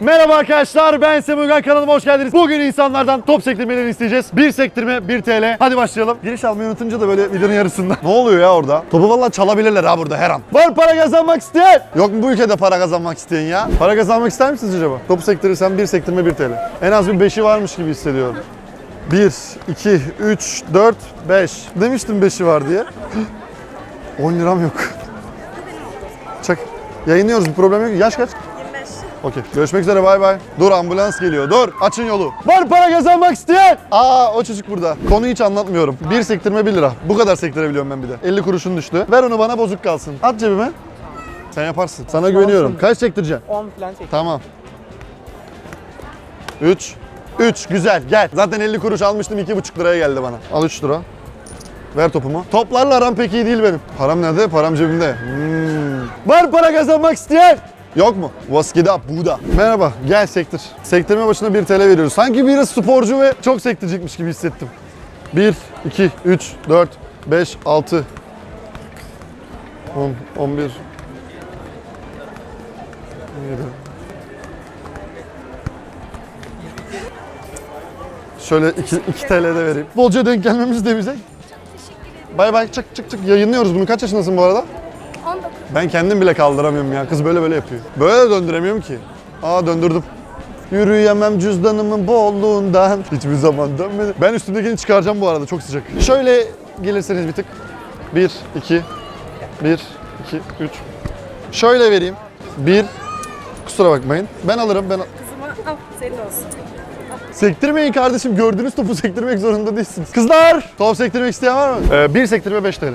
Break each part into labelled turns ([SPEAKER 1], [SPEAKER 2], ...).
[SPEAKER 1] Merhaba arkadaşlar ben Semugan kanalıma hoş geldiniz. Bugün insanlardan top sektirmelerini isteyeceğiz. Bir sektirme 1 TL. Hadi başlayalım. Giriş almayı unutunca da böyle videonun yarısında. ne oluyor ya orada? Topu vallahi çalabilirler ha burada her an. Var para kazanmak isteyen. Yok mu bu ülkede para kazanmak isteyen ya? Para kazanmak ister misiniz acaba? Topu sektirirsem bir sektirme 1 TL. En az bir 5'i varmış gibi hissediyorum. 1, 2, 3, 4, 5. Demiştim 5'i var diye. 10 liram yok. Çak. Yayınlıyoruz bir problem yok. Yaş kaç?
[SPEAKER 2] 25.
[SPEAKER 1] Okey. Görüşmek üzere bay bay. Dur ambulans geliyor. Dur. Açın yolu. Var para kazanmak isteyen. Aa o çocuk burada. Konuyu hiç anlatmıyorum. Bir sektirme 1 lira. Bu kadar sektirebiliyorum ben bir de. 50 kuruşun düştü. Ver onu bana bozuk kalsın. At cebime. Sen yaparsın. Sana güveniyorum. Kaç sektireceksin?
[SPEAKER 3] 10 falan çek.
[SPEAKER 1] Tamam. 3. 3 güzel gel. Zaten 50 kuruş almıştım 2,5 liraya geldi bana. Al 3 lira. Ver topumu. Toplarla aram pek iyi değil benim. Param nerede? Param cebimde. Hmm. Var para kazanmak isteyen. Yok mu? Vaskida Buda. Merhaba, gel sektir. Sektirme başına 1 TL veriyoruz. Sanki biri sporcu ve çok sektirecekmiş gibi hissettim. 1, 2, 3, 4, 5, 6, 10, 11, 17, Şöyle 2, 2 TL'de vereyim. Bolca denk gelmemiz de bize. Bay bay çık çık çık yayınlıyoruz bunu. Kaç yaşındasın bu arada?
[SPEAKER 2] 19.
[SPEAKER 1] Ben kendim bile kaldıramıyorum ya. Kız böyle böyle yapıyor. Böyle de döndüremiyorum ki. Aa döndürdüm. Yürüyemem cüzdanımın bolluğundan. Hiçbir zaman dönmedi. Ben üstümdekini çıkaracağım bu arada çok sıcak. Şöyle gelirseniz bir tık. 1, 2, 1, 2, 3. Şöyle vereyim. 1, kusura bakmayın. Ben alırım. Ben
[SPEAKER 2] Kızıma al senin olsun.
[SPEAKER 1] Sektirmeyin kardeşim. Gördüğünüz topu sektirmek zorunda değilsiniz. Kızlar! Top sektirmek isteyen var mı? Ee, bir sektirme 5 TL.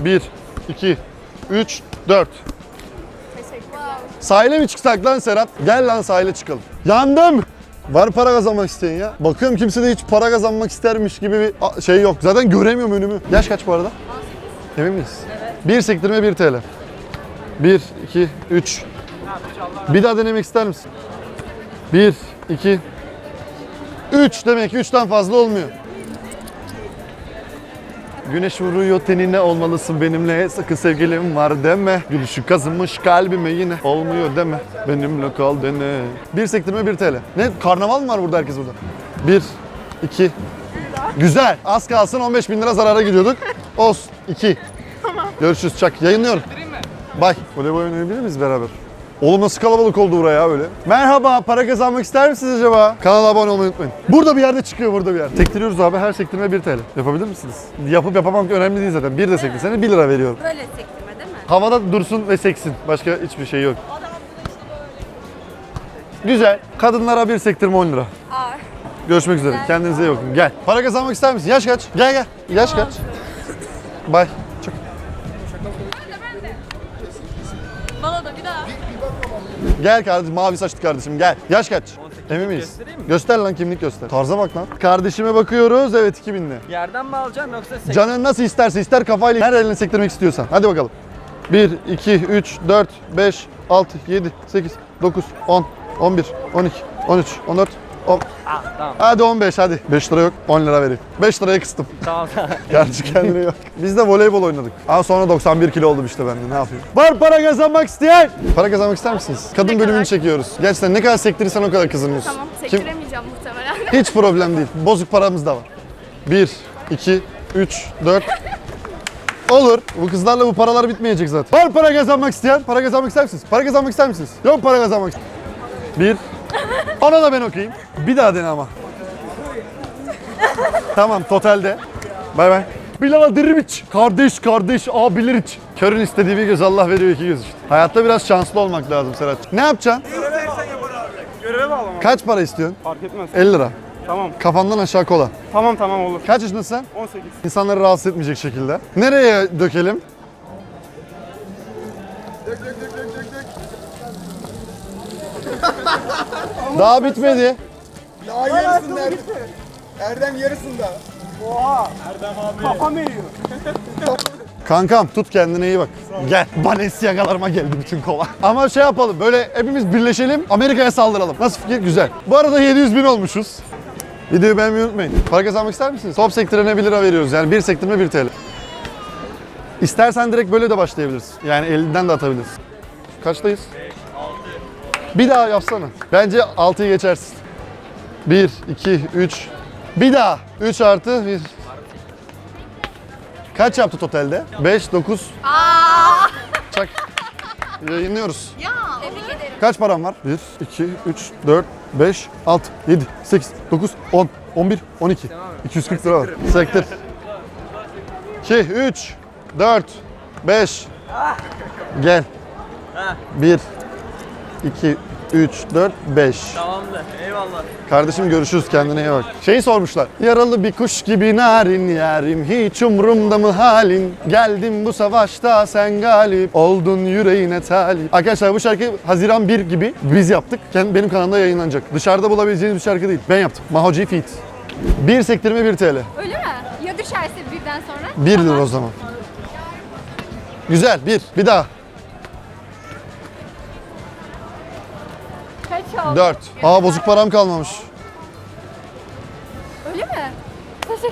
[SPEAKER 1] 1, 2, 3, 4.
[SPEAKER 2] Teşekkürler.
[SPEAKER 1] Sahile mi çıksak lan Serhat? Gel lan sahile çıkalım. Yandım! Var para kazanmak isteyen ya. Bakıyorum kimse de hiç para kazanmak istermiş gibi bir şey yok. Zaten göremiyorum önümü. Yaş kaç bu arada? Emin miyiz? Evet. Bir sektirme 1 TL. 1, 2, 3. Bir daha denemek ister misin? 1, 2, 3 demek ki 3'ten fazla olmuyor. Güneş vuruyor tenine olmalısın benimle. Sakın sevgilim var deme. Gülüşü kazınmış kalbime yine. Olmuyor deme Benimle kal dene. Bir sektirme 1 TL. Ne karnaval mı var burada herkes burada? 1 2 Güzel. Az kalsın 15 bin lira zarara gidiyorduk. Olsun. 2 Görüşürüz. Çak yayınlıyorum. Bay. Voleybol oynayabilir miyiz beraber? Oğlum nasıl kalabalık oldu buraya ya öyle. Merhaba, para kazanmak ister misiniz acaba? Kanala abone olmayı unutmayın. Burada bir yerde çıkıyor, burada bir yer. Sektiriyoruz abi, her sektirme 1 TL. Yapabilir misiniz? Yapıp yapamamak önemli değil zaten. Bir de sektirseniz 1 lira veriyorum.
[SPEAKER 2] Böyle sektirme değil mi?
[SPEAKER 1] Havada dursun ve seksin. Başka hiçbir şey yok. Güzel. Kadınlara bir sektirme 10 lira.
[SPEAKER 2] Aa.
[SPEAKER 1] Görüşmek üzere. Kendinize iyi bakın. Gel. Para kazanmak ister misin? Yaş kaç? Gel gel. Yaş kaç? Bay. Gel kardeşim mavi saçlı kardeşim gel. Yaş kaç? Emin miyiz?
[SPEAKER 3] Göstereyim mi?
[SPEAKER 1] Göster lan kimlik göster. Tarza bak lan. Kardeşime bakıyoruz evet 2000'li.
[SPEAKER 3] Yerden mi alacaksın yoksa sek-
[SPEAKER 1] Canın nasıl isterse ister kafayla her elini sektirmek istiyorsan. Hadi bakalım. 1, 2, 3, 4, 5, 6, 7, 8, 9, 10, 11, 12, 13, 14, Ok.
[SPEAKER 3] Ah, tamam.
[SPEAKER 1] Hadi 15 hadi. 5 lira yok. 10 lira vereyim. 5 liraya kıstım.
[SPEAKER 3] Tamam tamam.
[SPEAKER 1] Gerçi kendine yok. Biz de voleybol oynadık. Ama sonra 91 kilo oldum işte ben de ne yapayım. Var para kazanmak isteyen. Para kazanmak ister misiniz? Kadın bölümünü
[SPEAKER 2] kadar?
[SPEAKER 1] çekiyoruz. Gerçekten ne kadar sektirirsen o kadar kazanıyorsun.
[SPEAKER 2] Tamam,
[SPEAKER 1] Kim-
[SPEAKER 2] muhtemelen.
[SPEAKER 1] Hiç problem değil. Bozuk paramız da var. 1, 2, 3, 4. Olur. Bu kızlarla bu paralar bitmeyecek zaten. Var para kazanmak isteyen. Para kazanmak ister misiniz? Para kazanmak ister misiniz? Yok para kazanmak 1, ona da ben okuyayım. Bir daha dene ama. tamam totalde. Bay bay. Bilal Dirimiç. Kardeş kardeş abiler iç. Körün istediği bir göz Allah veriyor iki göz işte. Hayatta biraz şanslı olmak lazım Serhat. Ne yapacaksın?
[SPEAKER 4] Göreve bağlamam.
[SPEAKER 1] Kaç para istiyorsun?
[SPEAKER 4] Fark etmez.
[SPEAKER 1] 50 lira.
[SPEAKER 4] Tamam.
[SPEAKER 1] Kafandan aşağı kola.
[SPEAKER 4] Tamam tamam olur.
[SPEAKER 1] Kaç yaşındasın sen?
[SPEAKER 4] 18.
[SPEAKER 1] İnsanları rahatsız etmeyecek şekilde. Nereye dökelim? Daha bitmedi.
[SPEAKER 5] Daha yarısında Erdem. Erdem yarısında.
[SPEAKER 4] Kafam eriyor.
[SPEAKER 1] Kankam tut kendine iyi bak. Gel. Balenciaga'larıma geldi bütün kola. Ama şey yapalım böyle hepimiz birleşelim Amerika'ya saldıralım. Nasıl fikir? Güzel. Bu arada 700 bin olmuşuz. Videoyu beğenmeyi unutmayın. Para kazanmak ister misiniz? Top sektörüne 1 lira veriyoruz. Yani bir sektirme 1 TL. İstersen direkt böyle de başlayabilirsin. Yani elinden de atabilirsin. Kaçtayız? Bir daha yapsana. Bence 6'yı geçersin. 1, 2, 3. Bir daha. 3 artı 1. Kaç yaptı totalde? 5, 9.
[SPEAKER 2] Aa!
[SPEAKER 1] Çak. Yayınlıyoruz.
[SPEAKER 2] Ya. Tebrik ederim.
[SPEAKER 1] Kaç param var? 1, 2, 3, 4, 5, 6, 7, 8, 9, 10, 11, 12. 240 lira var. Sektir. 2, 3, 4, 5. Gel. 1, 2, 3, 4, 5.
[SPEAKER 3] Tamamdır. Eyvallah.
[SPEAKER 1] Kardeşim görüşürüz kendine iyi bak. Şeyi sormuşlar. Yaralı bir kuş gibi narin yarim hiç umrumda mı halin? Geldim bu savaşta sen galip oldun yüreğine talip. Arkadaşlar bu şarkı Haziran 1 gibi biz yaptık. Kendi, benim kanalımda yayınlanacak. Dışarıda bulabileceğiniz bir şarkı değil. Ben yaptım. Maho G Feat. Bir sektirme 1 TL.
[SPEAKER 2] Öyle mi? Ya düşerse birden sonra?
[SPEAKER 1] 1 lira o zaman. Güzel. Bir. Bir daha.
[SPEAKER 2] oldu?
[SPEAKER 1] 4. Aa bozuk param kalmamış.
[SPEAKER 2] Öyle mi?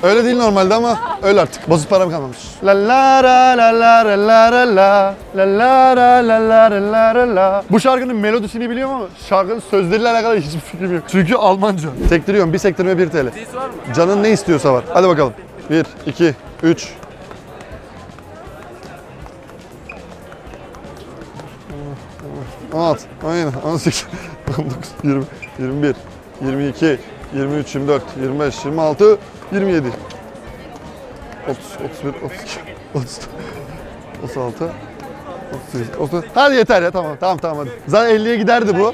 [SPEAKER 1] Öyle değil normalde ama öyle artık. Bozuk param kalmamış. La la ra la la ra la ra la la la la la la la. Bu şarkının melodisini biliyorum ama şarkının sözleriyle alakalı hiçbir fikrim yok. Çünkü Almanca. Sektiriyorum. Bir sektirme 1 TL. Canın ne istiyorsa var. Hadi bakalım. 1, 2, 3. On 17, 18, 19, 20, 21, 22, 23, 24, 25, 26, 27. 30, 31, 32, 34, 36, 38, 39. Hadi yeter ya tamam tamam tamam hadi. Zaten 50'ye giderdi bu.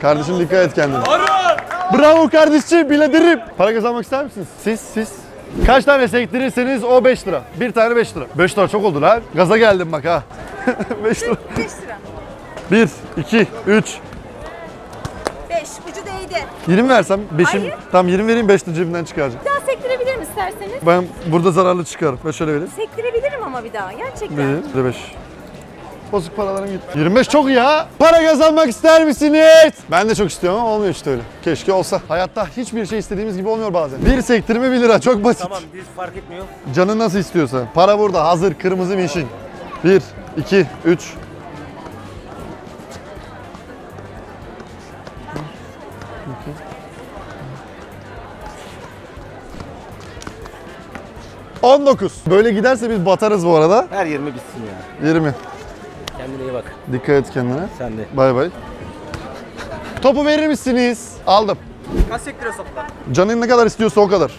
[SPEAKER 1] Kardeşim dikkat et kendine. Bravo kardeşim biledirim. Para kazanmak ister misiniz? Siz siz. Kaç tane sektirirseniz o 5 lira. Bir tane 5 lira. 5 lira çok oldu lan. Gaza geldim bak ha. 5 lira.
[SPEAKER 2] 5 lira.
[SPEAKER 1] 1, 2, 3.
[SPEAKER 2] 5. Ucu değdi.
[SPEAKER 1] 20 versem 5'im.
[SPEAKER 2] Hayır.
[SPEAKER 1] Tamam 20 vereyim 5 de cebimden çıkaracağım.
[SPEAKER 2] Bir daha sektirebilirim isterseniz.
[SPEAKER 1] Ben burada zararlı çıkarım. Ben şöyle vereyim.
[SPEAKER 2] Sektirebilirim ama bir daha gerçekten.
[SPEAKER 1] Vereyim. Bir de 5. Bozuk paralarım gitti. 25 çok iyi ya. Para kazanmak ister misiniz? Ben de çok istiyorum ama olmuyor işte öyle. Keşke olsa. Hayatta hiçbir şey istediğimiz gibi olmuyor bazen. Bir sektirme 1 lira çok basit.
[SPEAKER 3] Tamam biz fark etmiyor.
[SPEAKER 1] Canın nasıl istiyorsa. Para burada hazır kırmızı mişin. 1, 2, 3. On dokuz. Böyle giderse biz batarız bu arada.
[SPEAKER 3] Her 20 bitsin ya.
[SPEAKER 1] 20.
[SPEAKER 3] Kendine iyi bak.
[SPEAKER 1] Dikkat et kendine.
[SPEAKER 3] Sen de.
[SPEAKER 1] Bay bay. Topu verir misiniz? Aldım.
[SPEAKER 4] Kaç sektire sattılar?
[SPEAKER 1] Canın ne kadar istiyorsa o kadar.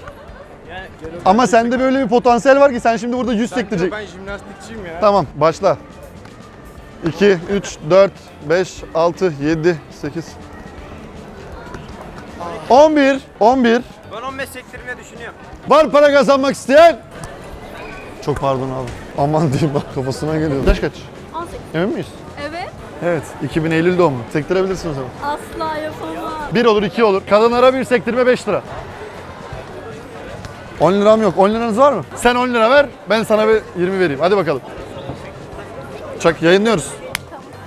[SPEAKER 1] Ama sende böyle bir potansiyel var ki sen şimdi burada 100 sektirecek.
[SPEAKER 4] Ben jimnastikçiyim ya.
[SPEAKER 1] Tamam başla. 2, 3, 4, 5, 6, 7, 8. 11, 11.
[SPEAKER 4] Ben 15 sektirine düşünüyorum.
[SPEAKER 1] Var para kazanmak isteyen? Çok pardon abi. Aman diyeyim bak kafasına geliyor. Yaş kaç?
[SPEAKER 2] 18.
[SPEAKER 1] Emin miyiz?
[SPEAKER 2] Evet.
[SPEAKER 1] Evet. 2000 Eylül doğumlu. Sektirebilirsin o zaman.
[SPEAKER 2] Asla yapamam.
[SPEAKER 1] 1 olur 2 olur. Kadınlara bir sektirme 5 lira. 10 liram yok. 10 liranız var mı? Sen 10 lira ver. Ben sana bir 20 vereyim. Hadi bakalım. Çak yayınlıyoruz.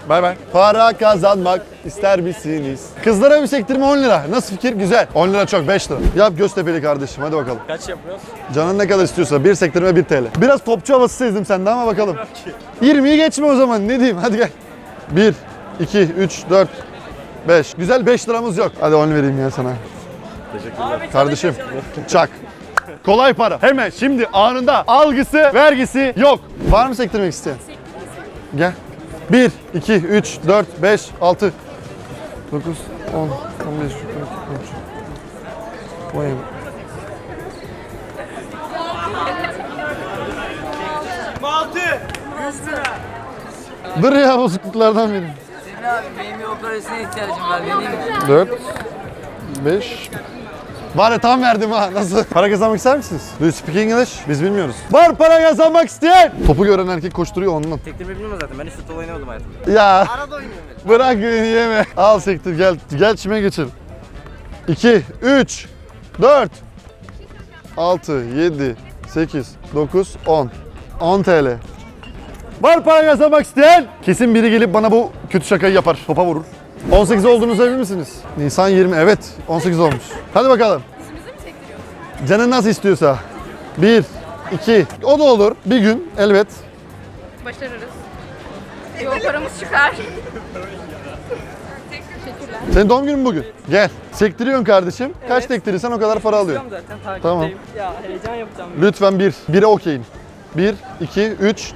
[SPEAKER 1] Bay bay. Para kazanmak ister misiniz? Kızlara bir sektirme 10 lira. Nasıl fikir? Güzel. 10 lira çok 5 lira. Yap Göztepe'li kardeşim hadi bakalım.
[SPEAKER 3] Kaç yapıyoruz?
[SPEAKER 1] Canın ne kadar istiyorsa bir sektirme 1 TL. Biraz topçu havası sezdim sende ama bakalım. 20'yi geçme o zaman ne diyeyim hadi gel. 1, 2, 3, 4, 5. Güzel 5 liramız yok. Hadi 10 vereyim ya sana.
[SPEAKER 3] Abi,
[SPEAKER 1] Kardeşim çak. Kolay para. Hemen şimdi anında algısı, vergisi yok. Var mı sektirmek isteyen? Gel. 1, 2, 3, 4, 5, 6, 9, 10, 15, 12, 13, 17.
[SPEAKER 4] Altı. 100 lira.
[SPEAKER 1] Dur ya bozukluklardan biri.
[SPEAKER 6] Senin abi benim bir operasyona ihtiyacım var. Vereyim mi?
[SPEAKER 1] 4, 5. Var ya tam verdim ha. Nasıl? Para kazanmak ister misiniz? Do you speak English? Biz bilmiyoruz. Var para kazanmak isteyen. Topu gören erkek koşturuyor ondan.
[SPEAKER 3] Sektirme bilmiyorum zaten. Ben hiç futbol oynamadım hayatımda.
[SPEAKER 1] Ya
[SPEAKER 3] Arada oynuyorum.
[SPEAKER 1] bırak beni yeme. Al sektir gel. Gel çime geçelim. 2, 3, 4, 6, 7, 8, 9, 10. 10 TL. Var para kazanmak isteyen? Kesin biri gelip bana bu kötü şakayı yapar. Topa vurur. 18 olduğunuzu emin misiniz? Nisan 20 evet 18 olmuş. Hadi bakalım.
[SPEAKER 2] Dizimizi mi sektiriyorsun?
[SPEAKER 1] Canın nasıl istiyorsa. 1, 2, o da olur. Bir gün elbet.
[SPEAKER 2] Başarırız. Yok paramız çıkar. Teşekkürler.
[SPEAKER 1] Senin doğum günün bugün. Gel. Sektiriyorsun kardeşim. Kaç sektirirsen o kadar para alıyor.
[SPEAKER 4] zaten takipteyim.
[SPEAKER 1] Tamam.
[SPEAKER 4] Ya heyecan yapacağım.
[SPEAKER 1] Lütfen bir. Bire okeyim. Bir, iki, üç.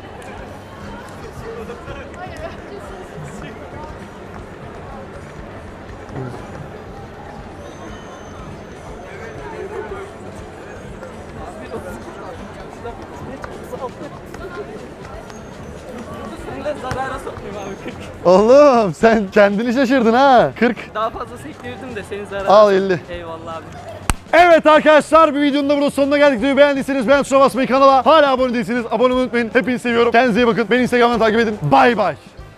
[SPEAKER 4] Zarara sokmayayım abi 40.
[SPEAKER 1] Oğlum sen kendini şaşırdın ha. 40.
[SPEAKER 4] Daha fazla sektirdim de seni zarara
[SPEAKER 1] Al
[SPEAKER 4] sokmayayım.
[SPEAKER 1] 50.
[SPEAKER 4] Eyvallah abi.
[SPEAKER 1] Evet arkadaşlar bir videonun da burada sonuna geldik. Videoyu beğendiyseniz beğen tuşuna basmayı kanala hala abone değilseniz abone olmayı unutmayın. Hepinizi seviyorum. Kendinize iyi bakın. Beni Instagram'dan takip edin. Bay bay.